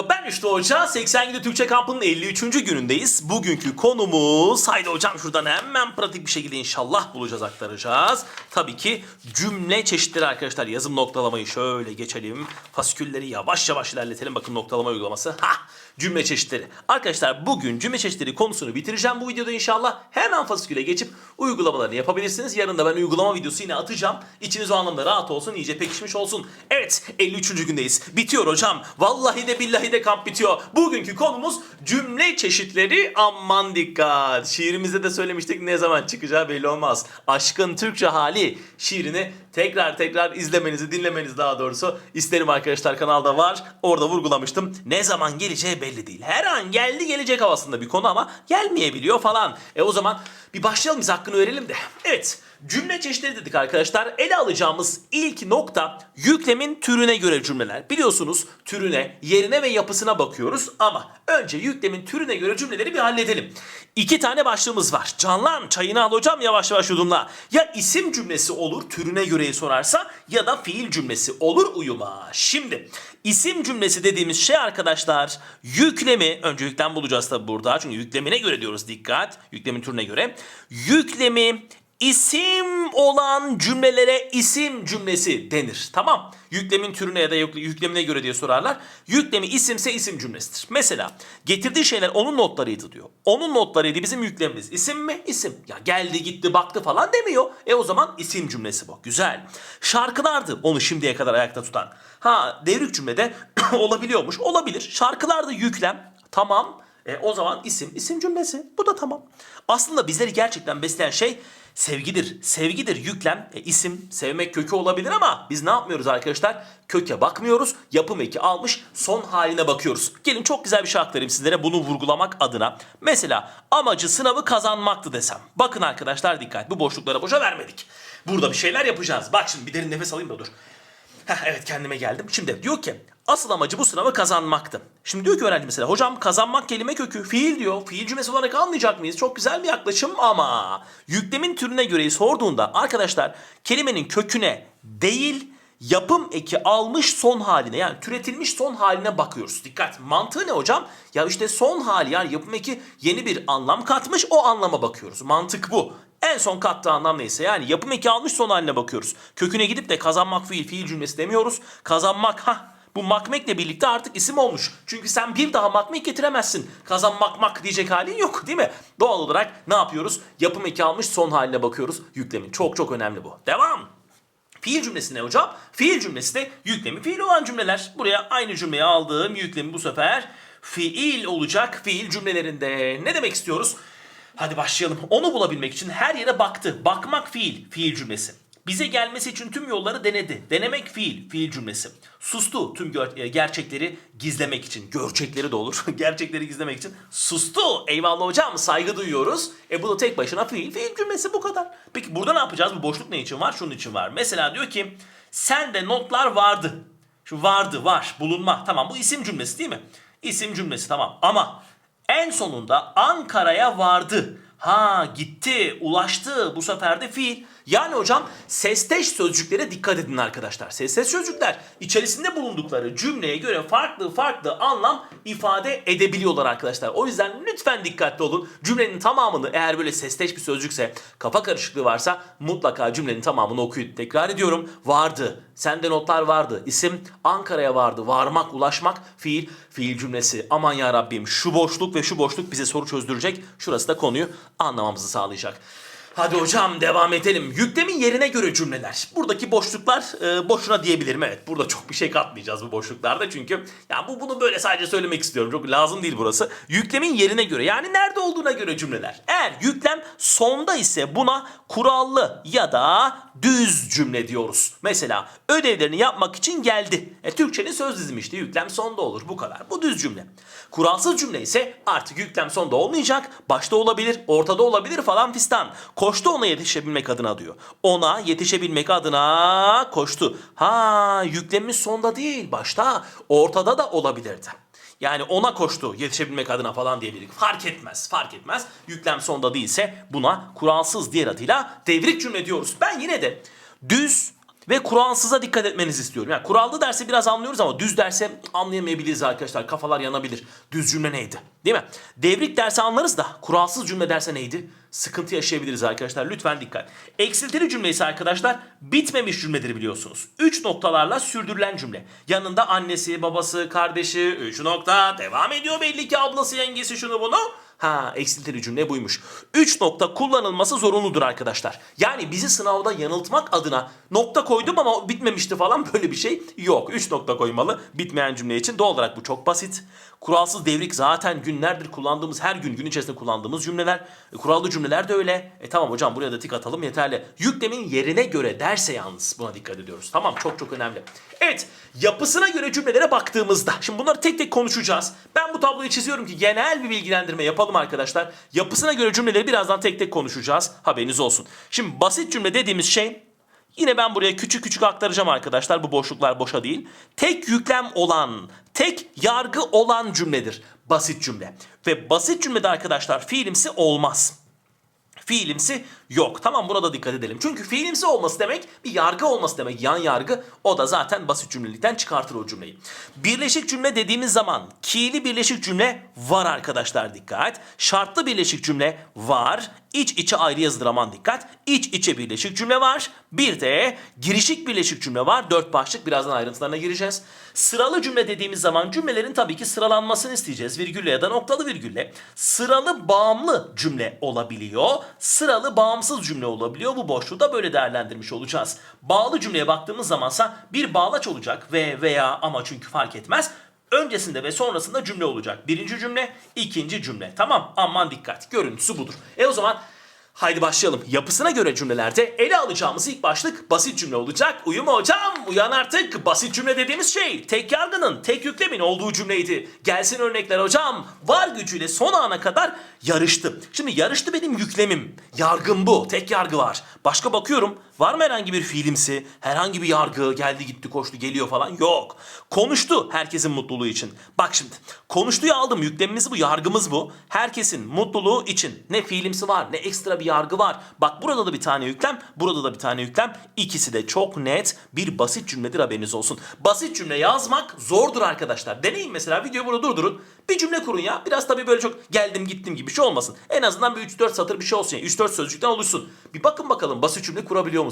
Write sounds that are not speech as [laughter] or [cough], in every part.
merhaba ben Üçlü Hoca. 80 Günlük Türkçe Kampı'nın 53. günündeyiz. Bugünkü konumuz, haydi hocam şuradan hemen pratik bir şekilde inşallah bulacağız, aktaracağız. Tabii ki cümle çeşitleri arkadaşlar. Yazım noktalamayı şöyle geçelim. Fasikülleri yavaş yavaş ilerletelim. Bakın noktalama uygulaması. Ha, cümle çeşitleri. Arkadaşlar bugün cümle çeşitleri konusunu bitireceğim bu videoda inşallah. Hemen fasiküle geçip uygulamalarını yapabilirsiniz. Yarın da ben uygulama videosu yine atacağım. İçiniz o anlamda rahat olsun, iyice pekişmiş olsun. Evet, 53. gündeyiz. Bitiyor hocam. Vallahi de billahi de kamp bitiyor. Bugünkü konumuz cümle çeşitleri. Aman dikkat. Şiirimizde de söylemiştik ne zaman çıkacağı belli olmaz. Aşkın Türkçe hali şiirini tekrar tekrar izlemenizi, dinlemenizi daha doğrusu isterim arkadaşlar kanalda var. Orada vurgulamıştım. Ne zaman geleceği belli değil. Her an geldi gelecek havasında bir konu ama gelmeyebiliyor falan. E o zaman bir başlayalım biz hakkını verelim de. Evet. Cümle çeşitleri dedik arkadaşlar. Ele alacağımız ilk nokta yüklemin türüne göre cümleler. Biliyorsunuz türüne, yerine ve yapısına bakıyoruz ama önce yüklemin türüne göre cümleleri bir halledelim. İki tane başlığımız var. Canlan çayını al hocam yavaş yavaş yudumla. Ya isim cümlesi olur türüne göreyi sorarsa ya da fiil cümlesi olur uyuma. Şimdi isim cümlesi dediğimiz şey arkadaşlar yüklemi önce yüklem bulacağız tabi burada çünkü yüklemine göre diyoruz dikkat yüklemin türüne göre yüklemi isim olan cümlelere isim cümlesi denir. Tamam. Yüklemin türüne ya da yük- yüklemine göre diye sorarlar. Yüklemi isimse isim cümlesidir. Mesela getirdiği şeyler onun notlarıydı diyor. Onun notlarıydı bizim yüklemimiz. İsim mi? İsim. Ya geldi gitti baktı falan demiyor. E o zaman isim cümlesi bu. Güzel. Şarkılardı onu şimdiye kadar ayakta tutan. Ha devrik cümlede [clears throat] olabiliyormuş. Olabilir. Şarkılardı yüklem. Tamam. E, o zaman isim, isim cümlesi. Bu da tamam. Aslında bizleri gerçekten besleyen şey sevgidir. Sevgidir yüklem, e, isim, sevmek kökü olabilir ama biz ne yapmıyoruz arkadaşlar? Köke bakmıyoruz. Yapım eki almış son haline bakıyoruz. Gelin çok güzel bir şey aktarayım sizlere bunu vurgulamak adına. Mesela amacı sınavı kazanmaktı desem. Bakın arkadaşlar dikkat bu boşluklara boşa vermedik. Burada bir şeyler yapacağız. Bak şimdi bir derin nefes alayım da dur. Heh, evet kendime geldim. Şimdi diyor ki asıl amacı bu sınavı kazanmaktı. Şimdi diyor ki öğrenci mesela hocam kazanmak kelime kökü fiil diyor. Fiil cümlesi olarak almayacak mıyız? Çok güzel bir yaklaşım ama yüklemin türüne göre sorduğunda arkadaşlar kelimenin köküne değil yapım eki almış son haline yani türetilmiş son haline bakıyoruz. Dikkat mantığı ne hocam? Ya işte son hali yani yapım eki yeni bir anlam katmış o anlama bakıyoruz. Mantık bu. En son kattığı anlam neyse yani yapım eki almış son haline bakıyoruz. Köküne gidip de kazanmak fiil fiil cümlesi demiyoruz. Kazanmak ha bu makmekle birlikte artık isim olmuş. Çünkü sen bir daha makmek getiremezsin. Kazanmak mak diyecek halin yok değil mi? Doğal olarak ne yapıyoruz? Yapım eki almış son haline bakıyoruz. Yüklemin çok çok önemli bu. Devam. Fiil cümlesi ne hocam? Fiil cümlesi de yüklemi fiil olan cümleler. Buraya aynı cümleyi aldığım yüklemi bu sefer fiil olacak fiil cümlelerinde. Ne demek istiyoruz? Hadi başlayalım. Onu bulabilmek için her yere baktı. Bakmak fiil, fiil cümlesi. Bize gelmesi için tüm yolları denedi. Denemek fiil, fiil cümlesi. Sustu tüm gör- e, gerçekleri gizlemek için. Görçekleri de olur. [laughs] gerçekleri gizlemek için. Sustu. Eyvallah hocam saygı duyuyoruz. E bu da tek başına fiil, fiil cümlesi bu kadar. Peki burada ne yapacağız? Bu boşluk ne için var? Şunun için var. Mesela diyor ki sende notlar vardı. Şu vardı, var, bulunma. Tamam bu isim cümlesi değil mi? İsim cümlesi tamam. Ama en sonunda Ankara'ya vardı. Ha gitti, ulaştı. Bu sefer de fiil. Yani hocam sesteş sözcüklere dikkat edin arkadaşlar. Sesteş sözcükler içerisinde bulundukları cümleye göre farklı farklı anlam ifade edebiliyorlar arkadaşlar. O yüzden lütfen dikkatli olun. Cümlenin tamamını eğer böyle sesteş bir sözcükse, kafa karışıklığı varsa mutlaka cümlenin tamamını okuyun. Tekrar ediyorum. Vardı. Sende notlar vardı. İsim Ankara'ya vardı. Varmak, ulaşmak fiil, fiil cümlesi. Aman ya Rabbim şu boşluk ve şu boşluk bize soru çözdürecek. Şurası da konuyu anlamamızı sağlayacak. Hadi hocam devam edelim. Yüklemin yerine göre cümleler. Buradaki boşluklar e, boşuna diyebilirim. Evet burada çok bir şey katmayacağız bu boşluklarda çünkü ya bu bunu böyle sadece söylemek istiyorum. Çok lazım değil burası. Yüklemin yerine göre yani nerede olduğuna göre cümleler. Eğer yüklem sonda ise buna kurallı ya da düz cümle diyoruz. Mesela ödevlerini yapmak için geldi. E, Türkçenin söz dizimi işte yüklem sonda olur bu kadar. Bu düz cümle. Kuralsız cümle ise artık yüklem sonda olmayacak. Başta olabilir, ortada olabilir falan fistan. Koştu ona yetişebilmek adına diyor. Ona yetişebilmek adına koştu. Ha yüklemimiz sonda değil başta ortada da olabilirdi. Yani ona koştu yetişebilmek adına falan diyebiliriz. Fark etmez, fark etmez. Yüklem sonda değilse buna kuralsız diğer adıyla devrik cümle diyoruz. Ben yine de düz ve kuralsıza dikkat etmenizi istiyorum. Yani kurallı derse biraz anlıyoruz ama düz derse anlayamayabiliriz arkadaşlar. Kafalar yanabilir. Düz cümle neydi? Değil mi? Devrik derse anlarız da kuralsız cümle derse neydi? Sıkıntı yaşayabiliriz arkadaşlar. Lütfen dikkat. Eksiltili cümle ise arkadaşlar bitmemiş cümledir biliyorsunuz. 3 noktalarla sürdürülen cümle. Yanında annesi, babası, kardeşi, 3 nokta devam ediyor belli ki ablası, yengesi şunu bunu. Ha eksiltili cümle buymuş. 3 nokta kullanılması zorunludur arkadaşlar. Yani bizi sınavda yanıltmak adına nokta koydum ama bitmemişti falan böyle bir şey yok. 3 nokta koymalı bitmeyen cümle için. Doğal olarak bu çok basit. Kuralsız devrik zaten günlerdir kullandığımız her gün gün içerisinde kullandığımız cümleler. E, kurallı cümleler de öyle. E tamam hocam buraya da tik atalım yeterli. Yüklemin yerine göre derse yalnız buna dikkat ediyoruz. Tamam çok çok önemli. Evet yapısına göre cümlelere baktığımızda. Şimdi bunları tek tek konuşacağız. Ben bu tabloyu çiziyorum ki genel bir bilgilendirme yapalım arkadaşlar. Yapısına göre cümleleri birazdan tek tek konuşacağız. Haberiniz olsun. Şimdi basit cümle dediğimiz şey Yine ben buraya küçük küçük aktaracağım arkadaşlar. Bu boşluklar boşa değil. Tek yüklem olan, tek yargı olan cümledir. Basit cümle. Ve basit cümlede arkadaşlar fiilimsi olmaz. Fiilimsi yok. Tamam buna da dikkat edelim. Çünkü fiilimsi olması demek bir yargı olması demek. Yan yargı o da zaten basit cümlelikten çıkartır o cümleyi. Birleşik cümle dediğimiz zaman ki'li birleşik cümle var arkadaşlar dikkat. Şartlı birleşik cümle var. İç içe ayrı yazılır aman dikkat. İç içe birleşik cümle var. Bir de girişik birleşik cümle var. Dört başlık birazdan ayrıntılarına gireceğiz. Sıralı cümle dediğimiz zaman cümlelerin tabii ki sıralanmasını isteyeceğiz. Virgülle ya da noktalı virgülle. Sıralı bağımlı cümle olabiliyor. Sıralı bağımsız cümle olabiliyor. Bu boşluğu da böyle değerlendirmiş olacağız. Bağlı cümleye baktığımız zamansa bir bağlaç olacak ve veya ama çünkü fark etmez. Öncesinde ve sonrasında cümle olacak. Birinci cümle, ikinci cümle. Tamam aman dikkat. Görüntüsü budur. E o zaman haydi başlayalım. Yapısına göre cümlelerde ele alacağımız ilk başlık basit cümle olacak. Uyuma hocam uyan artık. Basit cümle dediğimiz şey tek yargının, tek yüklemin olduğu cümleydi. Gelsin örnekler hocam. Var gücüyle son ana kadar yarıştı. Şimdi yarıştı benim yüklemim. Yargım bu. Tek yargı var. Başka bakıyorum. Var mı herhangi bir fiilimsi? Herhangi bir yargı geldi gitti koştu geliyor falan? Yok. Konuştu herkesin mutluluğu için. Bak şimdi. Konuştuyu aldım. Yüklemimiz bu. Yargımız bu. Herkesin mutluluğu için. Ne fiilimsi var ne ekstra bir yargı var. Bak burada da bir tane yüklem. Burada da bir tane yüklem. İkisi de çok net bir basit cümledir haberiniz olsun. Basit cümle yazmak zordur arkadaşlar. Deneyin mesela videoyu burada durdurun. Bir cümle kurun ya. Biraz tabii böyle çok geldim gittim gibi bir şey olmasın. En azından bir 3-4 satır bir şey olsun. Yani 3-4 sözcükten oluşsun. Bir bakın bakalım basit cümle kurabiliyor musunuz?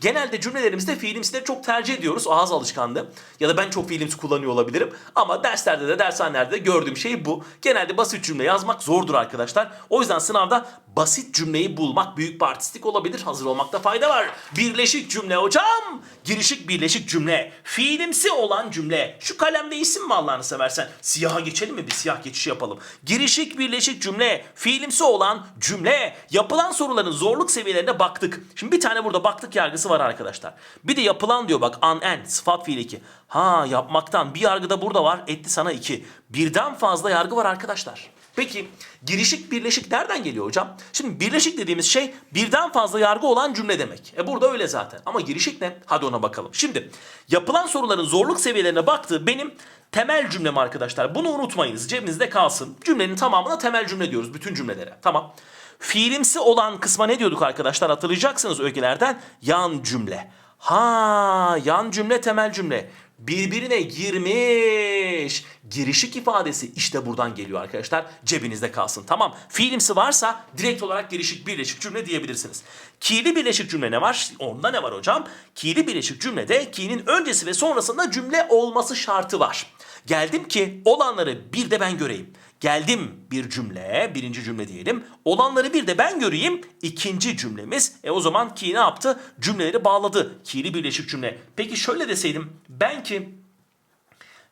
Genelde cümlelerimizde fiilimsileri çok tercih ediyoruz. Ağız alışkanlığı. Ya da ben çok fiilimsi kullanıyor olabilirim. Ama derslerde de dershanelerde de gördüğüm şey bu. Genelde basit cümle yazmak zordur arkadaşlar. O yüzden sınavda basit cümleyi bulmak büyük bir artistik olabilir. Hazır olmakta fayda var. Birleşik cümle hocam. Girişik birleşik cümle. Fiilimsi olan cümle. Şu kalemde isim mi Allah'ını seversen? Siyaha geçelim mi? Bir siyah geçişi yapalım. Girişik birleşik cümle. Fiilimsi olan cümle. Yapılan soruların zorluk seviyelerine baktık. Şimdi bir tane burada baktık yargısı var arkadaşlar. Bir de yapılan diyor bak an en sıfat fiil 2. Ha yapmaktan bir yargı da burada var. Etti sana 2. Birden fazla yargı var arkadaşlar. Peki girişik birleşik nereden geliyor hocam? Şimdi birleşik dediğimiz şey birden fazla yargı olan cümle demek. E burada öyle zaten. Ama girişik ne? Hadi ona bakalım. Şimdi yapılan soruların zorluk seviyelerine baktığı benim temel cümlem arkadaşlar. Bunu unutmayınız. Cebinizde kalsın. Cümlenin tamamına temel cümle diyoruz. Bütün cümlelere. Tamam. Fiilimsi olan kısma ne diyorduk arkadaşlar? Hatırlayacaksınız ögelerden. Yan cümle. Ha, yan cümle temel cümle birbirine girmiş. Girişik ifadesi işte buradan geliyor arkadaşlar. Cebinizde kalsın. Tamam. Fiilimsi varsa direkt olarak girişik birleşik cümle diyebilirsiniz. Ki'li birleşik cümle ne var? Onda ne var hocam? Ki'li birleşik cümlede ki'nin öncesi ve sonrasında cümle olması şartı var. Geldim ki olanları bir de ben göreyim. Geldim bir cümle, birinci cümle diyelim. Olanları bir de ben göreyim, ikinci cümlemiz. E o zaman ki ne yaptı? Cümleleri bağladı. Ki'li birleşik cümle. Peki şöyle deseydim, ben ki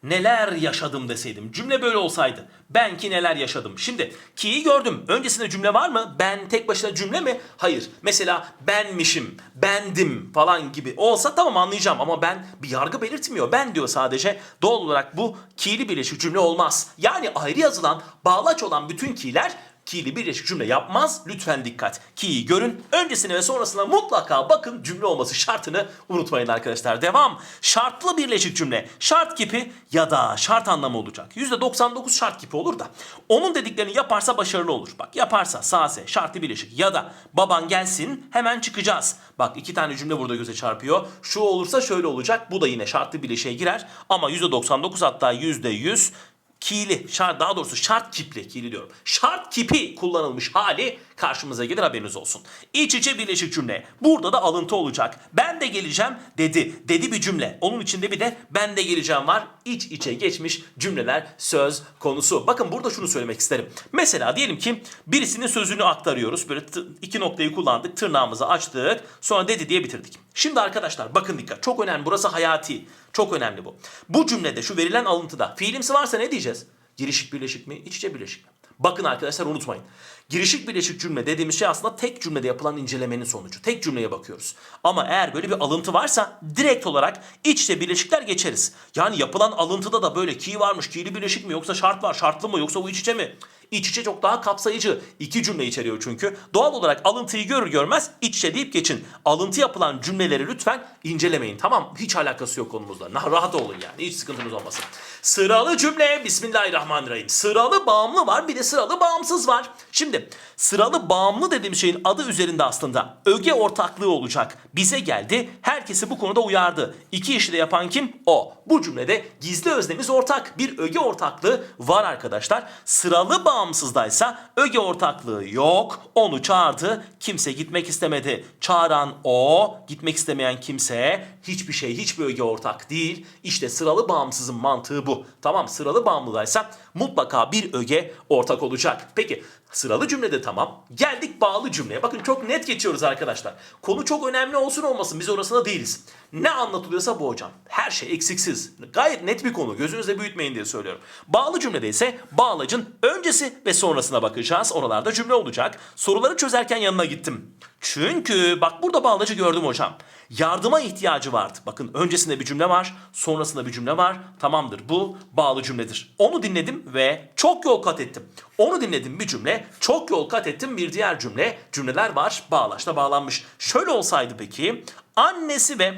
neler yaşadım deseydim. Cümle böyle olsaydı. Ben ki neler yaşadım. Şimdi ki'yi gördüm. Öncesinde cümle var mı? Ben tek başına cümle mi? Hayır. Mesela benmişim, bendim falan gibi olsa tamam anlayacağım ama ben bir yargı belirtmiyor. Ben diyor sadece. Doğal olarak bu ki'li birleşik cümle olmaz. Yani ayrı yazılan, bağlaç olan bütün ki'ler ki'li birleşik cümle yapmaz. Lütfen dikkat. Ki'yi görün. Öncesine ve sonrasına mutlaka bakın cümle olması şartını unutmayın arkadaşlar. Devam. Şartlı birleşik cümle. Şart kipi ya da şart anlamı olacak. %99 şart kipi olur da. Onun dediklerini yaparsa başarılı olur. Bak yaparsa sase şartlı birleşik ya da baban gelsin hemen çıkacağız. Bak iki tane cümle burada göze çarpıyor. Şu olursa şöyle olacak. Bu da yine şartlı birleşiğe girer. Ama %99 hatta %100 ki'li, şart, daha doğrusu şart kipli, ki'li diyorum. Şart kipi kullanılmış hali karşımıza gelir haberiniz olsun. İç içe birleşik cümle. Burada da alıntı olacak. Ben de geleceğim dedi. Dedi bir cümle. Onun içinde bir de ben de geleceğim var. İç içe geçmiş cümleler söz konusu. Bakın burada şunu söylemek isterim. Mesela diyelim ki birisinin sözünü aktarıyoruz. Böyle iki noktayı kullandık. Tırnağımızı açtık. Sonra dedi diye bitirdik. Şimdi arkadaşlar bakın dikkat. Çok önemli. Burası hayati. Çok önemli bu. Bu cümlede şu verilen alıntıda fiilimsi varsa ne diyeceğiz? Girişik birleşik mi? İç içe birleşik mi? Bakın arkadaşlar unutmayın. Girişik birleşik cümle dediğimiz şey aslında tek cümlede yapılan incelemenin sonucu. Tek cümleye bakıyoruz. Ama eğer böyle bir alıntı varsa direkt olarak iç içe birleşikler geçeriz. Yani yapılan alıntıda da böyle ki varmış, ki'li birleşik mi yoksa şart var, şartlı mı yoksa bu iç içe mi? İç içe çok daha kapsayıcı. İki cümle içeriyor çünkü. Doğal olarak alıntıyı görür görmez iç içe deyip geçin. Alıntı yapılan cümleleri lütfen incelemeyin. Tamam hiç alakası yok konumuzla. Nah, rahat olun yani hiç sıkıntınız olmasın. Sıralı cümle Bismillahirrahmanirrahim. Sıralı bağımlı var bir de sıralı bağımsız var. Şimdi sıralı bağımlı dediğim şeyin adı üzerinde aslında öge ortaklığı olacak. Bize geldi herkesi bu konuda uyardı. İki işi de yapan kim? O. Bu cümlede gizli öznemiz ortak. Bir öge ortaklığı var arkadaşlar. Sıralı bağımsızdaysa öge ortaklığı yok. Onu çağırdı. Kimse gitmek istemedi. Çağıran o, gitmek istemeyen kimse hiçbir şey, hiçbir öge ortak değil. İşte sıralı bağımsızın mantığı bu. Tamam sıralı bağımlıdaysa mutlaka bir öge ortak olacak. Peki sıralı cümlede tamam. Geldik bağlı cümleye. Bakın çok net geçiyoruz arkadaşlar. Konu çok önemli olsun olmasın biz orasında değiliz. Ne anlatılıyorsa bu hocam. Her şey eksiksiz. Gayet net bir konu. Gözünüzde büyütmeyin diye söylüyorum. Bağlı cümlede ise bağlacın öncesi ve sonrasına bakacağız. Oralarda cümle olacak. Soruları çözerken yanına gittim. Çünkü bak burada bağlacı gördüm hocam. Yardıma ihtiyacı vardı. Bakın öncesinde bir cümle var, sonrasında bir cümle var. Tamamdır bu bağlı cümledir. Onu dinledim ve çok yol kat ettim. Onu dinledim bir cümle, çok yol kat ettim bir diğer cümle. Cümleler var, bağlaçla bağlanmış. Şöyle olsaydı peki, annesi ve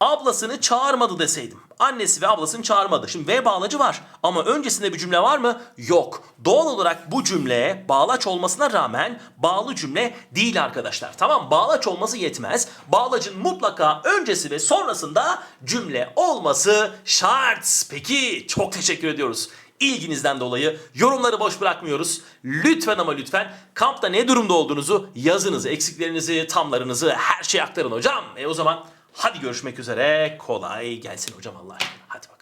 ablasını çağırmadı deseydim. Annesi ve ablasını çağırmadı. Şimdi V bağlacı var ama öncesinde bir cümle var mı? Yok. Doğal olarak bu cümle bağlaç olmasına rağmen bağlı cümle değil arkadaşlar. Tamam bağlaç olması yetmez. Bağlacın mutlaka öncesi ve sonrasında cümle olması şart. Peki çok teşekkür ediyoruz. İlginizden dolayı yorumları boş bırakmıyoruz. Lütfen ama lütfen kampta ne durumda olduğunuzu yazınızı, eksiklerinizi, tamlarınızı her şeyi aktarın hocam. E o zaman hadi görüşmek üzere. Kolay gelsin hocam Allah. Hadi bakalım.